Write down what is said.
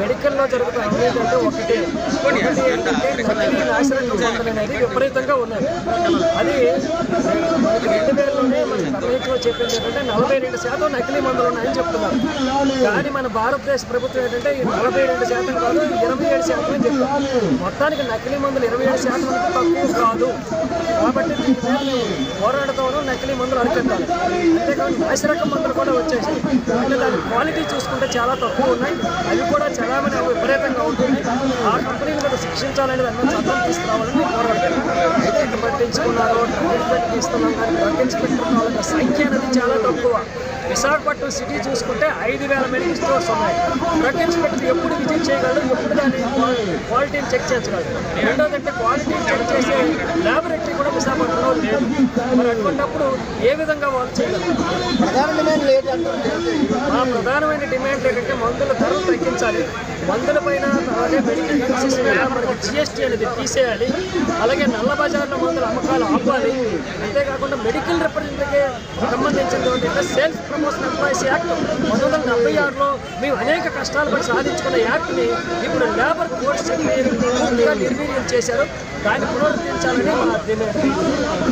మెడికల్లో జరుగుతున్న అవినీతి అంటే ఒకటి ఏంటంటే అనేది విపరీతంగా ఉన్నాయి. అది మనకి రెండు వేలలోనే మన ప్రభుత్వం చెప్పింది ఏంటంటే నలభై రెండు శాతం నకిలీ మందులు ఉన్నాయని చెప్తున్నారు. కానీ మన భారతదేశ ప్రభుత్వం ఏంటంటే ఈ నలభై రెండు శాతం కాదు ఇరవై ఏడు శాతం అని చెప్తారు మొత్తానికి నకిలీ మందులు ఇరవై ఏడు శాతం తక్కువ కాదు. కాబట్టి పోరాడతాను నకిలీ మందులు అరికట్టాలి. అంతేకాదు నాసిరకం మందులు కూడా వచ్చేసి దాని క్వాలిటీ చూసుకుంటే చాలా తక్కువ ఉన్నాయి. అవి కూడా చలామణి విపరీతంగా ఉంటుంది. ఆ కంపెనీల మీద శిక్షించాలనేది అన్ని చట్టం తీసుకురావాలని పోరాడుతున్నాం అయితే ఇంత పట్టించుకున్నారు డ్రగ్ ఇస్తున్నాం కానీ డ్రగ్ ఇన్స్పెక్టర్ వాళ్ళ సంఖ్య అనేది చాలా తక్కువ. విశాఖపట్నం సిటీ చూసుకుంటే ఐదు వేల మెడికల్ స్టోర్స్ ఉన్నాయి. డ్రగ్ ఇన్స్పెక్టర్ ఎప్పుడు విజిట్ చేయగలరు? ఎప్పుడు దాని క్వాలిటీని చెక్ చేయగలరు రెండోదంటే క్వాలిటీని చెక్ చేసే ల్యాబొరేటరీ లేదు మరి అటువంటిప్పుడు ఏ విధంగా వాళ్ళు చేయగలరు? మా ప్రధానమైన డిమాండ్ ఏంటంటే మందుల ధరలు తగ్గించాలి. మందుల పైన అలాగే మెడికల్ మీద మనకి జిఎస్టీ అనేది తీసేయాలి. అలాగే నల్ల బజార్లో మందుల అమ్మకాలు ఆపాలి. అంతేకాకుండా మెడికల్ రిప్రజెంటేటివ్ సంబంధించిన ఏంటంటే సేల్స్ ప్రమోషన్ ఎంప్లాయీస్ యాక్ట్ పంతొమ్మిది వందల డెబ్బై ఆరులో మేము అనేక కష్టాలు పడి సాధించుకున్న యాక్ట్ని ఇప్పుడు లేబర్ కోర్ట్స్ పూర్తిగా నిర్వీర్యం చేశారు. దాన్ని పునరుద్ధరించాలని మా డిమాండ్.